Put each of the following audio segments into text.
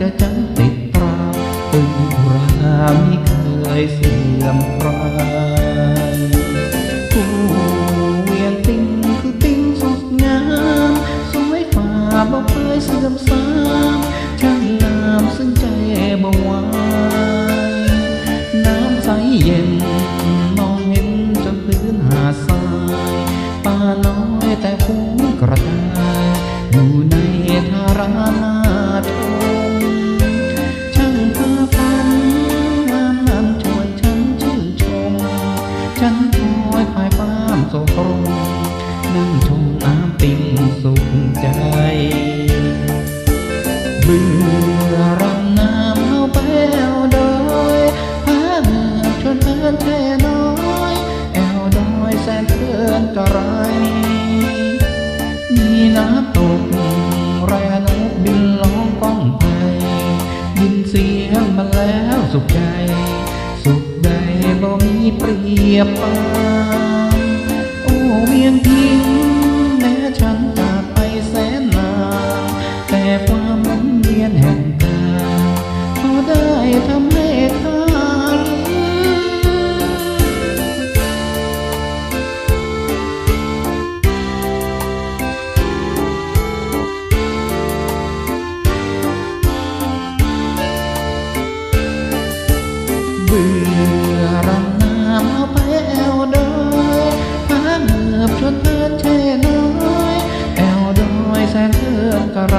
จะจำติดตราตึงราไม่เคยเสื่อมคลายผู้เวียงติงคือติงสุดงามสวยฝ่าบ่เคยเสื่อมสามช่างงามซึ่งใจบ่ไหวน้ำใสเย็น ใจ เบื่อรำน้ำเข้าไปแอวดอยพาเหือชนเพื่อนแท่น้อย แอวดอยแสนเพื่อนกระไร มีน้ำตกแรนกบินล้องก้องไป ยินเสียงมันแล้วสุขใจ สุขใดบ่มีเปรียบปานโอ้เวียงพิง บื่อรำน้ำเอาไปแอวดอยพาเงือบชวนเพื่อนแช่น้อยแอวดอยแสนเพื่อนกระไร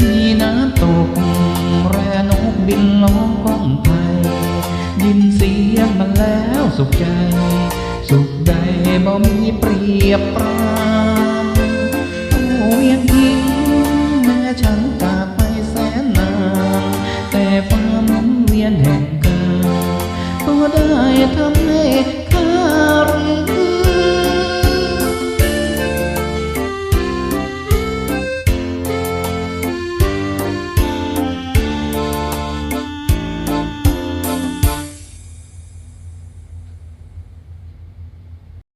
มีน้ำตกแรนกบินล้องกล้องไปยินเสียงมันแล้วสุขใจ สุขใดบ่มีเปรียบปรา ยนแห่งกาก็ได้ทำให้ข้ารู้